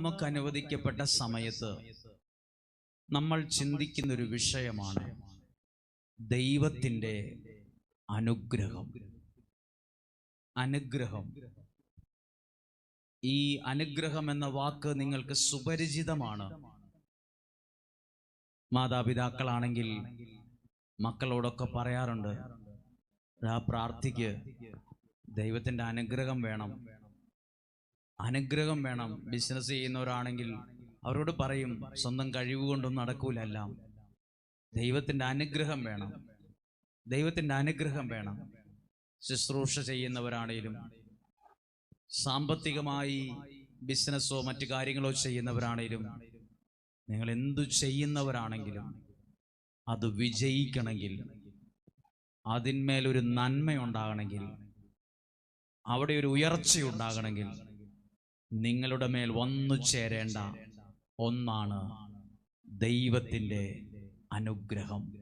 നമുക്ക് അനുവദിക്കപ്പെട്ട സമയത്ത് നമ്മൾ ചിന്തിക്കുന്ന ഒരു വിഷയമാണ് ദൈവത്തിന്റെ അനുഗ്രഹം. അനുഗ്രഹം. ഈ അനുഗ്രഹം എന്ന വാക്ക് നിങ്ങൾക്ക് സുപരിചിതമാണ്. മാതാപിതാക്കളാണെങ്കിൽ മക്കളോടൊക്കെ പറയാറുണ്ട് ആ പ്രാർത്ഥിക്ക് ദൈവത്തിന്റെ അനുഗ്രഹം വേണം. അനുഗ്രഹം വേണം. ബിസിനസ് ചെയ്യുന്നവരാണെങ്കിൽ അവരോട് പറയും സ്വന്തം കഴിവ് കൊണ്ടൊന്നും നടക്കൂലല്ല. ദൈവത്തിന്റെ അനുഗ്രഹം വേണം. ദൈവത്തിന്റെ അനുഗ്രഹം വേണം. ശുശ്രൂഷ ചെയ്യുന്നവരാണേലും സാമ്പത്തികമായി ബിസിനസ്സോ മറ്റു കാര്യങ്ങളോ ചെയ്യുന്നവരാണേലും നിങ്ങൾ എന്തു ചെയ്യുന്നവരാണെങ്കിലും അത് വിജയിക്കണമെങ്കിൽ അതിന്മേലൊരു നന്മയുണ്ടാകണമെങ്കിൽ അവിടെ ഒരു ഉയർച്ചയുണ്ടാകണമെങ്കിൽ നിങ്ങളുടെ മേൽ വന്നു ചേരേണ്ട ഒന്നാണ് ദൈവത്തിന്റെ അനുഗ്രഹം.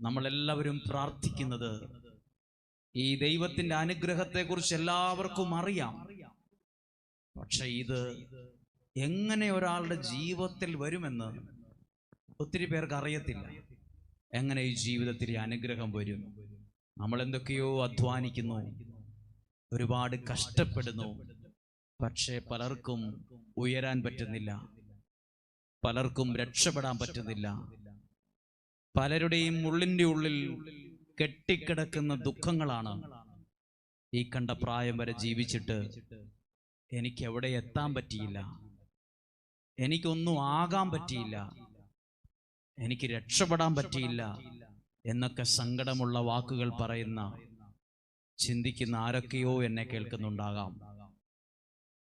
നമ്മളെല്ലാവരും പ്രാർത്ഥിക്കുന്നത് ഈ ദൈവത്തിന്റെ അനുഗ്രഹത്തെക്കുറിച്ച് എല്ലാവർക്കും അറിയാം. പക്ഷെ ഇത് എങ്ങനെ ഒരാളുടെ ജീവിതത്തിൽ വരുമെന്ന് ഒത്തിരി പേർക്ക് അറിയത്തില്ല. എങ്ങനെ ഈ ജീവിതത്തിൽ അനുഗ്രഹം വരും? നമ്മൾ എന്തൊക്കെയോ അധ്വാനിക്കുന്നു ഒരുപാട് കഷ്ടപ്പെടുന്നു പക്ഷേ പലർക്കും ഉയരാൻ പറ്റുന്നില്ല. പലർക്കും രക്ഷപ്പെടാൻ പറ്റുന്നില്ല. പലരുടെയും ഉള്ളിന്റെ ഉള്ളിൽ കെട്ടിക്കിടക്കുന്ന ദുഃഖങ്ങളാണ്. ഈ കണ്ട പ്രായം വരെ ജീവിച്ചിട്ട് എനിക്ക് എവിടെ എത്താൻ പറ്റിയില്ല. എനിക്കൊന്നും ആകാൻ പറ്റിയില്ല. എനിക്ക് രക്ഷപ്പെടാൻ പറ്റിയില്ല എന്നൊക്കെ സങ്കടമുള്ള വാക്കുകൾ പറയുന്ന ചിന്തിക്കുന്ന ആരൊക്കെയോ എന്നെ കേൾക്കുന്നുണ്ടാകാം.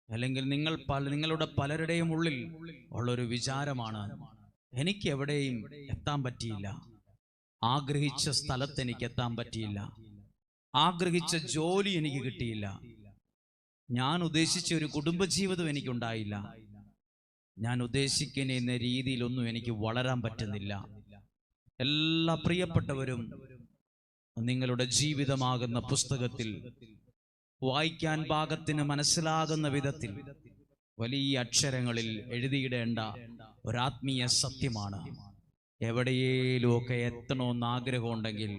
അല്ലെങ്കിൽ നിങ്ങൾ പല നിങ്ങളുടെ പലരുടെയും ഉള്ളിൽ ഉള്ളൊരു വിചാരമാണ് എനിക്ക് എവിടെയും എത്താൻ പറ്റിയില്ല. ആഗ്രഹിച്ച സ്ഥലത്ത് എനിക്ക് എത്താൻ പറ്റിയില്ല. ആഗ്രഹിച്ച ജോലി എനിക്ക് കിട്ടിയില്ല. ഞാൻ ഉദ്ദേശിച്ച ഒരു കുടുംബജീവിതം എനിക്കുണ്ടായില്ല. ഞാൻ ഉദ്ദേശിക്കുന്ന രീതിയിലൊന്നും എനിക്ക് വളരാൻ പറ്റുന്നില്ല. എല്ലാ പ്രിയപ്പെട്ടവരും നിങ്ങളുടെ ജീവിതമാകുന്ന പുസ്തകത്തിൽ വായിക്കാൻ പാകത്തിന് മനസ്സിലാകുന്ന വിധത്തിൽ വലിയ അക്ഷരങ്ങളിൽ എഴുതിയിടേണ്ട ഒരാത്മീയ സത്യമാണ്. എവിടെയേലുമൊക്കെ എത്തണമെന്ന് ആഗ്രഹമുണ്ടെങ്കിൽ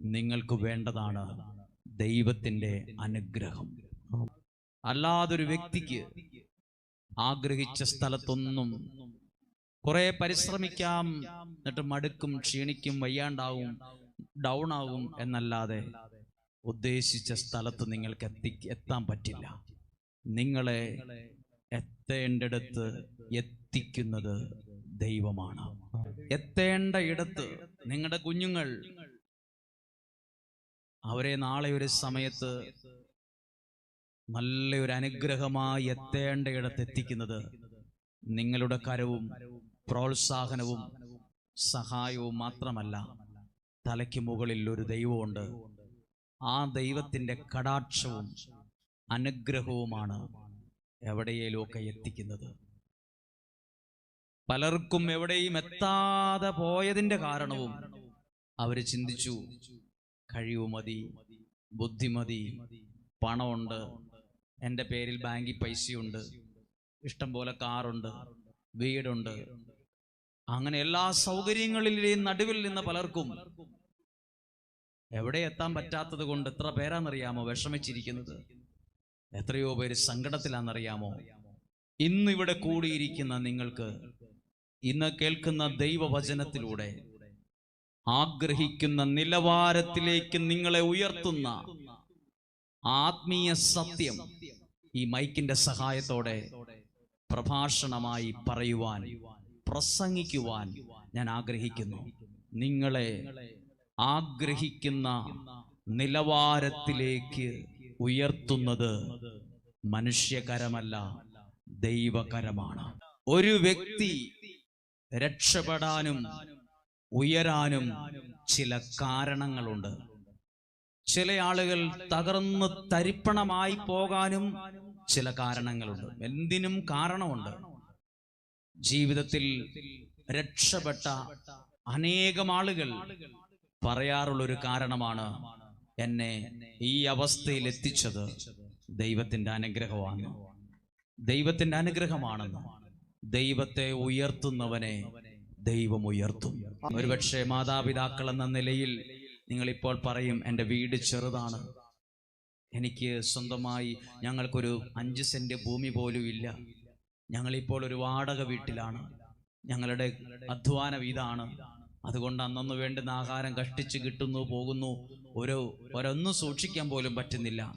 നിങ്ങൾക്ക് വേണ്ടതാണ് ദൈവത്തിന്റെ അനുഗ്രഹം. അല്ലാതൊരു വ്യക്തിക്ക് ആഗ്രഹിച്ച സ്ഥലത്തൊന്നും കുറെ പരിശ്രമിക്കാം എന്നിട്ട് മടുക്കും ക്ഷീണിക്കും വയ്യാണ്ടാവും ഡൗൺ ആവും എന്നല്ലാതെ ഉദ്ദേശിച്ച സ്ഥലത്ത് നിങ്ങൾക്ക് എത്തി എത്താൻ പറ്റില്ല. നിങ്ങളെ എത്തേണ്ടടുത്ത് എത്തിക്കുന്നത് ദൈവമാണ്. എത്തേണ്ട ഇടത്ത് നിങ്ങളുടെ കുഞ്ഞുങ്ങൾ അവരെ നാളെ ഒരു സമയത്ത് നല്ലൊരു അനുഗ്രഹമായി എത്തേണ്ട ഇടത്ത് എത്തിക്കുന്നത് നിങ്ങളുടെ കരവും പ്രോത്സാഹനവും സഹായവും മാത്രമല്ല തലയ്ക്ക് മുകളിൽ ഒരു ദൈവമുണ്ട്. ആ ദൈവത്തിന്റെ കടാക്ഷവും അനുഗ്രഹവുമാണ് എവിടെയേലുമൊക്കെ എത്തിക്കുന്നത്. പലർക്കും എവിടെയും എത്താതെ പോയതിന്റെ കാരണവും അവർ ചിന്തിച്ചു കഴിവ് മതി ബുദ്ധിമതി പണമുണ്ട് എന്റെ പേരിൽ ബാങ്കിൽ പൈസയുണ്ട് ഇഷ്ടം പോലെ കാറുണ്ട് വീടുണ്ട്. അങ്ങനെ എല്ലാ സൗകര്യങ്ങളിലെയും നടുവിൽ നിന്ന് പലർക്കും എവിടെ എത്താൻ പറ്റാത്തത് കൊണ്ട് എത്ര പേരാണെന്നറിയാമോ? വിഷമിച്ചിരിക്കുന്നത്. എത്രയോ പേര് സങ്കടത്തിലാണെന്നറിയാമോ? ഇന്നിവിടെ കൂടിയിരിക്കുന്ന നിങ്ങൾക്ക് ഇന്ന് കേൾക്കുന്ന ദൈവവചനത്തിലൂടെ ആഗ്രഹിക്കുന്ന നിലവാരത്തിലേക്ക് നിങ്ങളെ ഉയർത്തുന്ന ആത്മീയ സത്യം ഈ മൈക്കിന്റെ സഹായത്തോടെ പ്രഭാഷണമായി പറയുവാൻ പ്രസംഗിക്കുവാൻ ഞാൻ ആഗ്രഹിക്കുന്നു. നിങ്ങളെ ആഗ്രഹിക്കുന്ന നിലവാരത്തിലേക്ക് ഉയർത്തുന്നത് മനുഷ്യകരമല്ല ദൈവകരമാണ്. ഒരു വ്യക്തി രക്ഷപ്പെടാനും ഉയരാനും ചില കാരണങ്ങളുണ്ട്. ചില ആളുകൾ തകർന്ന് തരിപ്പണമായി പോകാനും ചില കാരണങ്ങളുണ്ട്. എന്തിനും കാരണമുണ്ട്. ജീവിതത്തിൽ രക്ഷപ്പെട്ട അനേകം ആളുകൾ പറയാറുള്ളൊരു കാരണമാണ് എന്നെ ഈ അവസ്ഥയിൽ എത്തിച്ചത് ദൈവത്തിന്റെ അനുഗ്രഹമാണ്. ദൈവത്തിന്റെ അനുഗ്രഹമാണെന്ന് ദൈവത്തെ ഉയർത്തുന്നവനെ ദൈവം ഉയർത്തും. ഒരുപക്ഷെ മാതാപിതാക്കൾ എന്ന നിലയിൽ നിങ്ങളിപ്പോൾ പറയും എന്റെ വീട് ചെറുതാണ്. എനിക്ക് സ്വന്തമായി ഞങ്ങൾക്കൊരു അഞ്ച് സെന്റ് ഭൂമി പോലും ഇല്ല. ഞങ്ങളിപ്പോൾ ഒരു വാടക വീട്ടിലാണ്. ഞങ്ങളുടെ അധ്വാനം ഇതാണ്. അതുകൊണ്ട് അന്നൊന്ന് വേണ്ടുന്ന ആഹാരം കഷ്ടിച്ച് കിട്ടുന്നു പോകുന്നു. ഒരു ഒരൊന്നും സൂക്ഷിക്കാൻ പോലും പറ്റുന്നില്ല.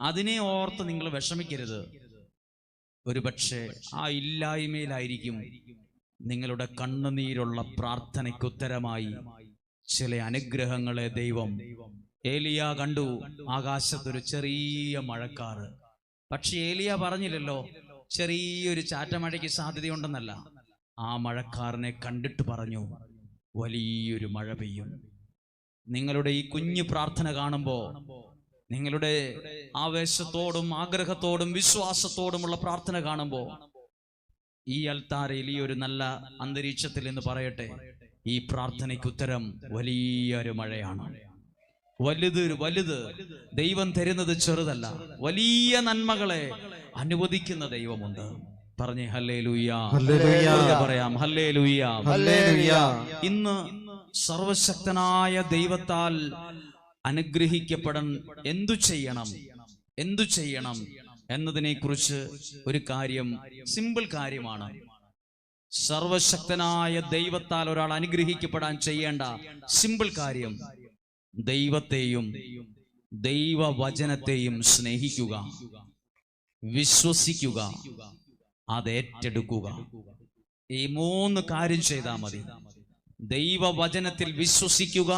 അതിനെ ഓർത്ത് നിങ്ങൾ വിഷമിക്കരുത്. ഒരു പക്ഷേ ആ ഇല്ലായ്മയിലായിരിക്കും നിങ്ങളുടെ കണ്ണുനീരുള്ള പ്രാർത്ഥനയ്ക്ക് ഉത്തരമായി ചില അനുഗ്രഹങ്ങളെ ദൈവം ഏലിയ കണ്ടു. ആകാശത്തൊരു ചെറിയ മഴക്കാറ്. പക്ഷെ ഏലിയ പറഞ്ഞില്ലല്ലോ ചെറിയൊരു ചാറ്റമഴയ്ക്ക് സാധ്യതയുണ്ടെന്നല്ല. ആ മഴക്കാരനെ കണ്ടിട്ട് പറഞ്ഞു വലിയൊരു മഴ പെയ്യും. നിങ്ങളുടെ ഈ കുഞ്ഞു പ്രാർത്ഥന കാണുമ്പോൾ നിങ്ങളുടെ ആവേശത്തോടും ആഗ്രഹത്തോടും വിശ്വാസത്തോടുമുള്ള പ്രാർത്ഥന കാണുമ്പോൾ ഈ അൽത്താരയിൽ ഈ ഒരു നല്ല അന്തരീക്ഷത്തിൽ എന്ന് പറയട്ടെ ഈ പ്രാർത്ഥനയ്ക്ക് ഉത്തരം വലിയൊരു മഴയാണ്. വലുത് വലുത് ദൈവം തരുന്നത് ചെറുതല്ല വലിയ നന്മകളെ അനുവദിക്കുന്ന ദൈവമുണ്ട്. പറഞ്ഞേ ഹല്ലേ ലൂയ്യ. പറയാം ഹല്ലേ ലൂയ്യ. ഇന്ന് സർവശക്തനായ ദൈവത്താൽ അനുഗ്രഹിക്കപ്പെടാൻ എന്തു ചെയ്യണം? എന്തു ചെയ്യണം? എന്നതിനെ കുറിച്ച് ഒരു കാര്യം സിമ്പിൾ കാര്യമാണ്. സർവശക്തനായ ദൈവത്താൽ ഒരാൾ അനുഗ്രഹിക്കപ്പെടാൻ ചെയ്യേണ്ട സിമ്പിൾ കാര്യം ദൈവത്തെയും ദൈവവചനത്തെയും സ്നേഹിക്കുക വിശ്വസിക്കുക അത് ഏറ്റെടുക്കുക ഈ മൂന്ന് കാര്യം ചെയ്താൽ മതി. ദൈവവചനത്തിൽ വിശ്വസിക്കുക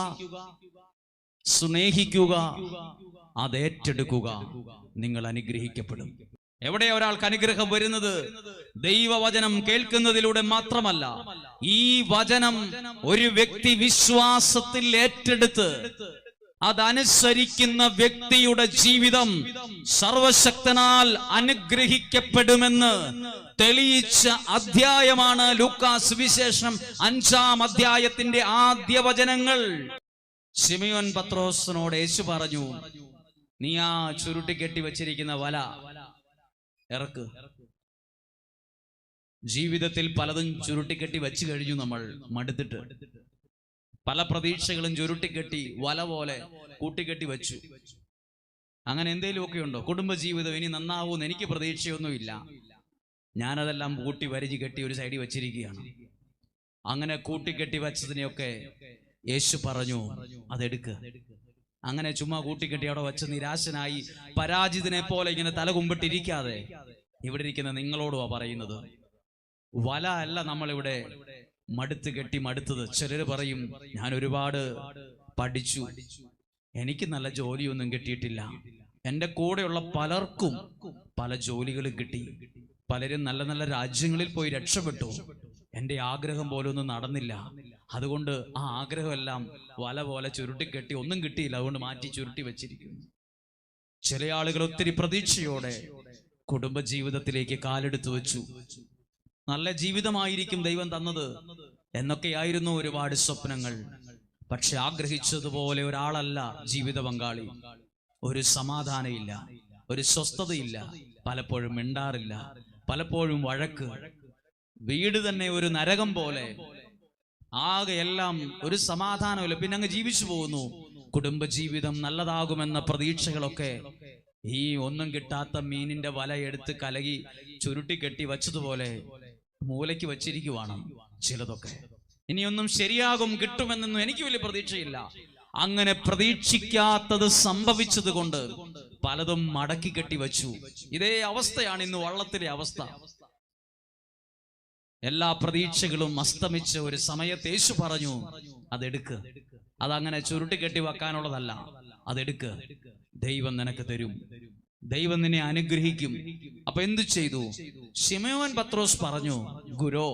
സ്നേഹിക്കുക അത് ഏറ്റെടുക്കുക നിങ്ങൾ അനുഗ്രഹിക്കപ്പെടും. എവിടെ ഒരാൾക്ക് അനുഗ്രഹം വരുന്നത്? ദൈവവചനം കേൾക്കുന്നതിലൂടെ മാത്രമല്ല ഈ വചനം ഒരു വ്യക്തി വിശ്വാസത്തിൽ ഏറ്റെടുത്ത് അതനുസരിക്കുന്ന വ്യക്തിയുടെ ജീവിതം സർവശക്തനാൽ അനുഗ്രഹിക്കപ്പെടുമെന്ന് തെളിയിച്ച അധ്യായമാണ് ലൂക്കാസ് വിശേഷം അഞ്ചാം അധ്യായത്തിന്റെ ആദ്യ വചനങ്ങൾ. സിമിയോൻ പത്രോസിനോട് യേശു പറഞ്ഞു നീ ആ ചുരുട്ടി കെട്ടി വെച്ചിരിക്കുന്ന വല ഇറക്ക്. ജീവിതത്തിൽ പലതും ചുരുട്ടിക്കെട്ടി വെച്ച് കഴിഞ്ഞു നമ്മൾ മടുത്തിട്ട്. പല പ്രതീക്ഷകളും ചുരുട്ടിക്കെട്ടി വല പോലെ കൂട്ടിക്കെട്ടി വെച്ചു. അങ്ങനെ എന്തെങ്കിലുമൊക്കെ ഉണ്ടോ? കുടുംബജീവിതം ഇനി നന്നാവൂന്ന് എനിക്ക് പ്രതീക്ഷയൊന്നുമില്ല. ഞാനതെല്ലാം കൂട്ടി വരിഞ്ഞ് കെട്ടി ഒരു സൈഡിൽ വെച്ചിരിക്കുകയാണ്. അങ്ങനെ കൂട്ടിക്കെട്ടി വെച്ചതിനെയൊക്കെ യേശു പറഞ്ഞു അതെടുക്ക്. അങ്ങനെ ചുമ്മാ കൂട്ടിക്കെട്ടി അവിടെ വെച്ച് നിരാശനായി പരാജിതനെ പോലെ ഇങ്ങനെ തല കുമ്പിട്ടിരിക്കാതെ ഇവിടെ ഇരിക്കുന്ന നിങ്ങളോടുവാ പറയുന്നത്. വല അല്ല നമ്മളിവിടെ മടുത്ത് കെട്ടി മടുത്തത്. ചിലർ പറയും ഞാൻ ഒരുപാട് പഠിച്ചു. എനിക്ക് നല്ല ജോലിയൊന്നും കിട്ടിയിട്ടില്ല. എന്റെ കൂടെയുള്ള പലർക്കും പല ജോലികളും കിട്ടി. പലരും നല്ല നല്ല രാജ്യങ്ങളിൽ പോയി രക്ഷപ്പെട്ടു. എന്റെ ആഗ്രഹം പോലെ ഒന്നും നടന്നില്ല. അതുകൊണ്ട് ആ ആഗ്രഹമെല്ലാം വല പോലെ ചുരുട്ടിക്കെട്ടി ഒന്നും കിട്ടിയില്ല. അതുകൊണ്ട് മാറ്റി ചുരുട്ടി വെച്ചിരിക്കുന്നു. ചില ആളുകൾ ഒത്തിരി പ്രതീക്ഷയോടെ കുടുംബജീവിതത്തിലേക്ക് കാലെടുത്തു വെച്ചു. നല്ല ജീവിതമായിരിക്കും ദൈവം തന്നത് എന്നൊക്കെയായിരുന്നു ഒരുപാട് സ്വപ്നങ്ങൾ. പക്ഷെ ആഗ്രഹിച്ചതുപോലെ ഒരാളല്ല ജീവിത പങ്കാളി. ഒരു സമാധാനമില്ല ഒരു സ്വസ്ഥതയില്ല പലപ്പോഴും മിണ്ടാറില്ല പലപ്പോഴും വഴക്ക്. വീട് തന്നെ ഒരു നരകം പോലെ. ആകെ എല്ലാം ഒരു സമാധാനമില്ല പിന്നെ അങ്ങ് ജീവിച്ചു പോകുന്നു. കുടുംബജീവിതം നല്ലതാകുമെന്ന പ്രതീക്ഷകളൊക്കെ ഈ ഒന്നും കിട്ടാത്ത മീനിന്റെ വല എടുത്ത് കലകി ചുരുട്ടി കെട്ടി വച്ചതുപോലെ മൂലയ്ക്ക് വച്ചിരിക്കുവാണ് ചിലതൊക്കെ. ഇനിയൊന്നും ശരിയാകും കിട്ടുമെന്നൊന്നും എനിക്ക് വലിയ പ്രതീക്ഷയില്ല. അങ്ങനെ പ്രതീക്ഷിക്കാത്തത് സംഭവിച്ചത് കൊണ്ട് പലതും മടക്കി കെട്ടി വച്ചു. ഇതേ അവസ്ഥയാണ് ഇന്ന് വള്ളത്തിലെ അവസ്ഥ. എല്ലാ പ്രതീക്ഷകളും അസ്തമിച്ച ഒരു സമയത്ത് യേശു പറഞ്ഞു അതെടുക്ക്. അതങ്ങനെ ചുരുട്ടി കെട്ടി വെക്കാനുള്ളതല്ല. അതെടുക്ക്. ദൈവം നിനക്ക് തരും. ദൈവം നിന്നെ അനുഗ്രഹിക്കും. അപ്പൊ എന്തു ചെയ്തു? ഷിമയോൻ പത്രോസ് പറഞ്ഞു ഗുരോ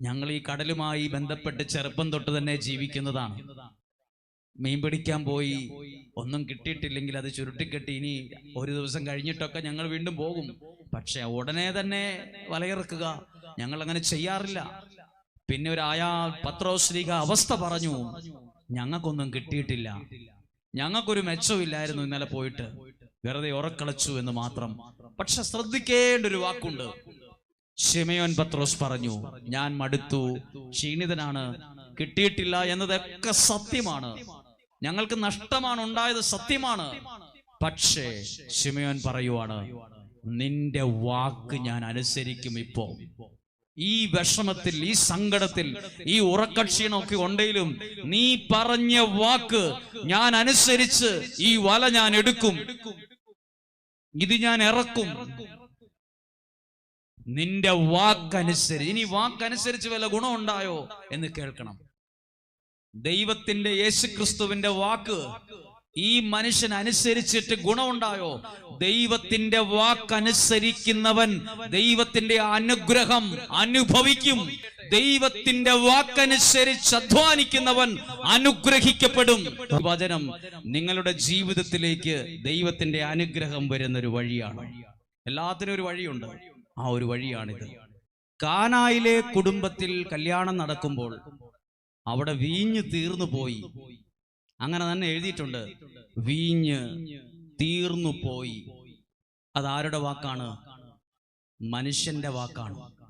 ഞങ്ങൾ ഈ കടലുമായി ബന്ധപ്പെട്ട് ചെറുപ്പം തൊട്ട് തന്നെ ജീവിക്കുന്നതാണ്. മീൻ പിടിക്കാൻ പോയി ഒന്നും കിട്ടിയിട്ടില്ലെങ്കിൽ അത് ചുരുട്ടിക്കെട്ടി. ഇനി ഒരു ദിവസം കഴിഞ്ഞിട്ടൊക്കെ ഞങ്ങൾ വീണ്ടും പോകും. പക്ഷെ ഉടനെ തന്നെ വലയിറക്കുക. ഞങ്ങൾ അങ്ങനെ ചെയ്യാറില്ല. പിന്നെ ഒരു ആയാ പത്രോശ്രീക അവസ്ഥ പറഞ്ഞു ഞങ്ങൾക്കൊന്നും കിട്ടിയിട്ടില്ല. ഞങ്ങൾക്കൊരു മെച്ചമില്ലായിരുന്നു ഇന്നലെ പോയിട്ട്. വെറുതെ ഉറക്കളച്ചു എന്ന് മാത്രം. പക്ഷെ ശ്രദ്ധിക്കേണ്ട ഒരു വാക്കുണ്ട്. ഷിമയോൻ പത്രോസ് പറഞ്ഞു ഞാൻ മടുത്തു. ക്ഷീണിതനാണ്. കിട്ടിയിട്ടില്ല എന്നതൊക്കെ സത്യമാണ്. ഞങ്ങൾക്ക് നഷ്ടമാണ് ഉണ്ടായത് സത്യമാണ്. പക്ഷേ ഷിമയോൻ പറയുവാണ് നിന്റെ വാക്ക് ഞാൻ അനുസരിക്കും ഇപ്പോ. ഈ വിഷമത്തിൽ ഈ സങ്കടത്തിൽ ഈ ഉറക്കക്ഷീണമൊക്കെ ഉണ്ടെങ്കിലും നീ പറഞ്ഞ വാക്ക് ഞാൻ അനുസരിച്ച് ഈ വല ഞാൻ എടുക്കും. ഇത് ഞാൻ ഇറക്കും. നിന്റെ വാക്കനുസരിച്ച് ഇനി വാക്കനുസരിച്ച് വല്ല ഗുണമുണ്ടായോ എന്ന് കേൾക്കണം. ദൈവത്തിന്റെ യേശുക്രിസ്തുവിന്റെ വാക്ക് ഈ മനുഷ്യൻ അനുസരിച്ചിട്ട് ഗുണമുണ്ടായോ ദൈവത്തിന്റെ വാക്കനുസരിക്കുന്നവൻ ദൈവത്തിന്റെ അനുഗ്രഹം അനുഭവിക്കും. ദൈവത്തിന്റെ വാക്കനുസരിച്ച് അധ്വാനിക്കുന്നവൻ അനുഗ്രഹിക്കപ്പെടും. വചനം നിങ്ങളുടെ ജീവിതത്തിലേക്ക് ദൈവത്തിന്റെ അനുഗ്രഹം വരുന്ന ഒരു വഴിയാണ്. എല്ലാത്തിനും ഒരു വഴിയുണ്ട്. ആ ഒരു വഴിയാണിത്. കാനായിലെ കുടുംബത്തിൽ കല്യാണം നടക്കുമ്പോൾ അവിടെ വീഞ്ഞ് തീർന്നു പോയി. അങ്ങനെ തന്നെ എഴുതിയിട്ടുണ്ട്. വീഞ്ഞ് തീർന്നു പോയി. അതാരുടെ വാക്കാണ്? മനുഷ്യന്റെ വാക്കാണ്.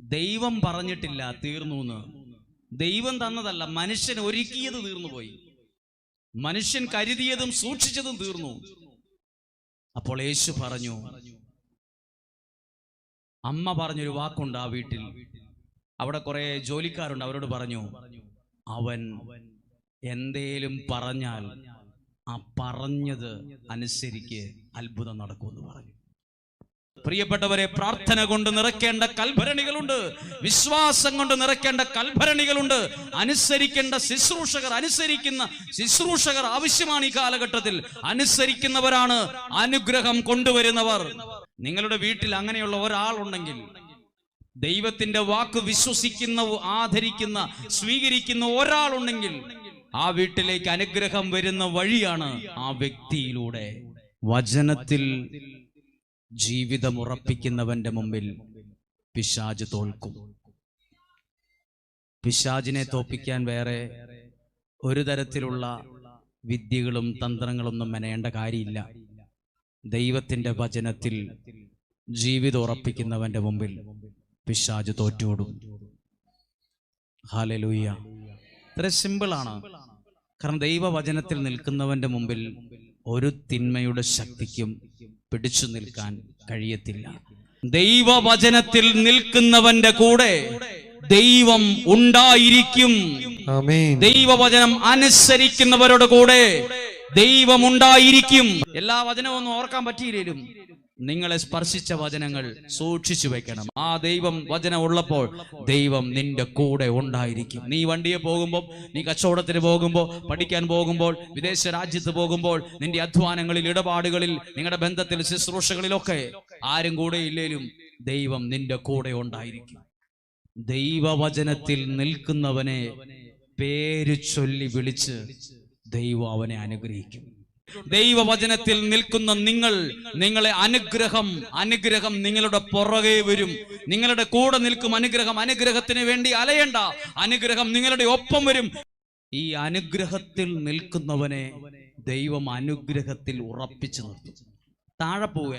ദൈവം പറഞ്ഞിട്ടില്ല തീർന്നു എന്ന് ദൈവം തന്നതല്ല മനുഷ്യൻ ഒരുക്കിയത് തീർന്നു പോയി മനുഷ്യൻ കരുതിയതും സൂക്ഷിച്ചതും തീർന്നു. അപ്പോൾ യേശു പറഞ്ഞു അമ്മ പറഞ്ഞൊരു വാക്കുണ്ട് ആ വീട്ടിൽ. അവിടെ കുറെ ജോലിക്കാരുണ്ട് അവരോട് പറഞ്ഞു അവൻ എന്തേലും പറഞ്ഞാൽ ആ പറഞ്ഞത് അനുസരിക്ക് അത്ഭുതം നടക്കുമെന്ന് പറഞ്ഞു. പ്രിയപ്പെട്ടവരെ പ്രാർത്ഥന കൊണ്ട് നിറയ്ക്കേണ്ട കൽഭരണികളുണ്ട്. വിശ്വാസം കൊണ്ട് നിറയ്ക്കേണ്ട കൽഭരണികളുണ്ട്. അനുസരിക്കേണ്ട ശുശ്രൂഷകർ അനുസരിക്കുന്ന ശുശ്രൂഷകർ ആവശ്യമാണ് ഈ കാലഘട്ടത്തിൽ. അനുസരിക്കുന്നവരാണ് അനുഗ്രഹം കൊണ്ടുവരുന്നവർ. നിങ്ങളുടെ വീട്ടിൽ അങ്ങനെയുള്ള ഒരാളുണ്ടെങ്കിൽ ദൈവത്തിന്റെ വാക്ക് വിശ്വസിക്കുന്ന ആദരിക്കുന്ന സ്വീകരിക്കുന്ന ഒരാളുണ്ടെങ്കിൽ ആ വീട്ടിലേക്ക് അനുഗ്രഹം വരുന്ന വഴിയാണ് ആ വ്യക്തിയിലൂടെ. വചനത്തിൽ ജീവിതം ഉറപ്പിക്കുന്നവന്റെ മുമ്പിൽ പിശാജ് തോൽക്കും. പിശാജിനെ തോപ്പിക്കാൻ വേറെ ഒരു തരത്തിലുള്ള വിദ്യകളും തന്ത്രങ്ങളൊന്നും മെനയേണ്ട കാര്യമില്ല. ദൈവത്തിന്റെ വചനത്തിൽ ജീവിതം ഉറപ്പിക്കുന്നവന്റെ മുമ്പിൽ പിശാജ് തോറ്റോടും. ഹാലലൂയ ഇത്ര സിമ്പിളാണ് കാരണം ദൈവവചനത്തിൽ നിൽക്കുന്നവന്റെ മുമ്പിൽ ഒരു തിന്മയുടെ ശക്തിക്കും പിടിച്ചു നിൽക്കാൻ കഴിയത്തില്ല. ദൈവവചനത്തിൽ നിൽക്കുന്നവന്റെ കൂടെ ദൈവം ഉണ്ടായിരിക്കും. ദൈവവചനം അനുസരിക്കുന്നവരുടെ കൂടെ ദൈവം ഉണ്ടായിരിക്കും. എല്ലാ വചനവും ഒന്നും ഓർക്കാൻ പറ്റിയില്ലേലും? നിങ്ങളെ സ്പർശിച്ച വചനങ്ങൾ സൂക്ഷിച്ചു വെക്കണം. ആ ദൈവം വചനം ഉള്ളപ്പോൾ ദൈവം നിന്റെ കൂടെ ഉണ്ടായിരിക്കും. നീ വണ്ടിയെ പോകുമ്പോൾ നീ കച്ചവടത്തിന് പോകുമ്പോൾ പഠിക്കാൻ പോകുമ്പോൾ വിദേശ രാജ്യത്ത് പോകുമ്പോൾ നിന്റെ അധ്വാനങ്ങളിൽ ഇടപാടുകളിൽ നിങ്ങളുടെ ബന്ധത്തിൽ ശുശ്രൂഷകളിലൊക്കെ ആരും കൂടെ ഇല്ലേലും ദൈവം നിന്റെ കൂടെ ഉണ്ടായിരിക്കും. ദൈവവചനത്തിൽ നിൽക്കുന്നവനെ പേര് ചൊല്ലി വിളിച്ച് ദൈവം അവനെ അനുഗ്രഹിക്കും. ദൈവവചനത്തിൽ നിൽക്കുന്ന നിങ്ങൾ നിങ്ങളെ അനുഗ്രഹം അനുഗ്രഹം നിങ്ങളുടെ പുറകെ വരും. നിങ്ങളുടെ കൂടെ നിൽക്കും അനുഗ്രഹം അനുഗ്രഹത്തിന് വേണ്ടി അലയണ്ട. അനുഗ്രഹം നിങ്ങളുടെ ഒപ്പം വരും. ഈ അനുഗ്രഹത്തിൽ നിൽക്കുന്നവനെ ദൈവം അനുഗ്രഹത്തിൽ ഉറപ്പിച്ചു നിർത്തും. താഴെ പോവുക.